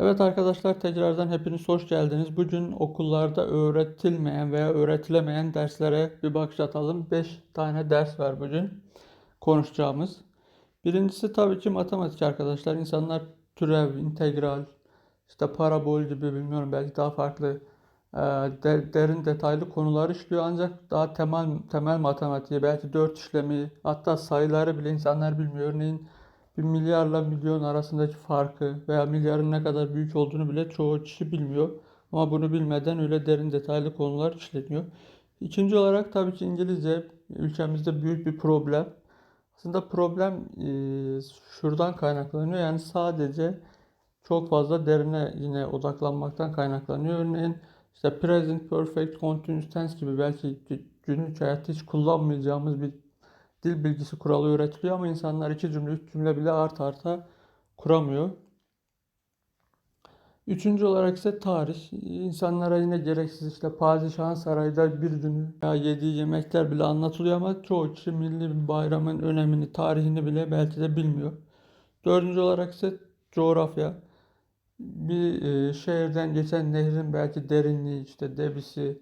Evet arkadaşlar tekrardan hepiniz hoş geldiniz. Bugün okullarda öğretilmeyen veya öğretilemeyen derslere bir bakış atalım. 5 tane ders var bugün konuşacağımız. Birincisi tabii ki matematik arkadaşlar. İnsanlar türev, integral, işte parabol gibi bilmiyorum belki daha farklı e, de- derin detaylı konular işliyor. Ancak daha temel temel matematiği belki 4 işlemi hatta sayıları bile insanlar bilmiyor. Örneğin bir milyarla milyon arasındaki farkı veya milyarın ne kadar büyük olduğunu bile çoğu kişi bilmiyor. Ama bunu bilmeden öyle derin detaylı konular işleniyor. İkinci olarak tabii ki İngilizce ülkemizde büyük bir problem. Aslında problem e, şuradan kaynaklanıyor. Yani sadece çok fazla derine yine odaklanmaktan kaynaklanıyor. Örneğin işte present perfect continuous tense gibi belki günlük hayatta hiç kullanmayacağımız bir dil bilgisi kuralı öğretiliyor ama insanlar iki cümle, üç cümle bile art arta kuramıyor. Üçüncü olarak ise tarih. İnsanlara yine gereksiz işte padişahın sarayda bir günü veya yediği yemekler bile anlatılıyor ama çoğu kişi milli bayramın önemini, tarihini bile belki de bilmiyor. Dördüncü olarak ise coğrafya. Bir e, şehirden geçen nehrin belki derinliği, işte debisi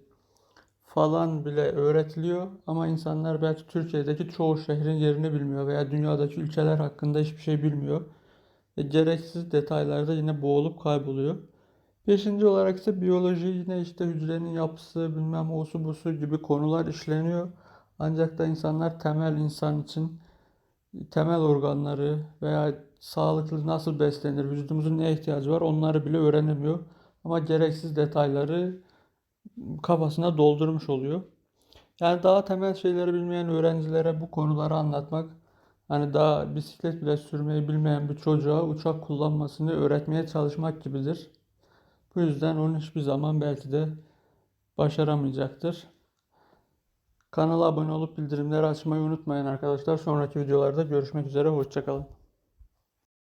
falan bile öğretiliyor ama insanlar belki Türkiye'deki çoğu şehrin yerini bilmiyor veya dünyadaki ülkeler hakkında hiçbir şey bilmiyor. Ve gereksiz detaylarda yine boğulup kayboluyor. Beşinci olarak ise biyoloji yine işte hücrenin yapısı bilmem osu busu gibi konular işleniyor. Ancak da insanlar temel insan için temel organları veya sağlıklı nasıl beslenir, vücudumuzun neye ihtiyacı var onları bile öğrenemiyor. Ama gereksiz detayları kafasına doldurmuş oluyor. Yani daha temel şeyleri bilmeyen öğrencilere bu konuları anlatmak, hani daha bisiklet bile sürmeyi bilmeyen bir çocuğa uçak kullanmasını öğretmeye çalışmak gibidir. Bu yüzden onu hiçbir zaman belki de başaramayacaktır. Kanala abone olup bildirimleri açmayı unutmayın arkadaşlar. Sonraki videolarda görüşmek üzere. Hoşçakalın.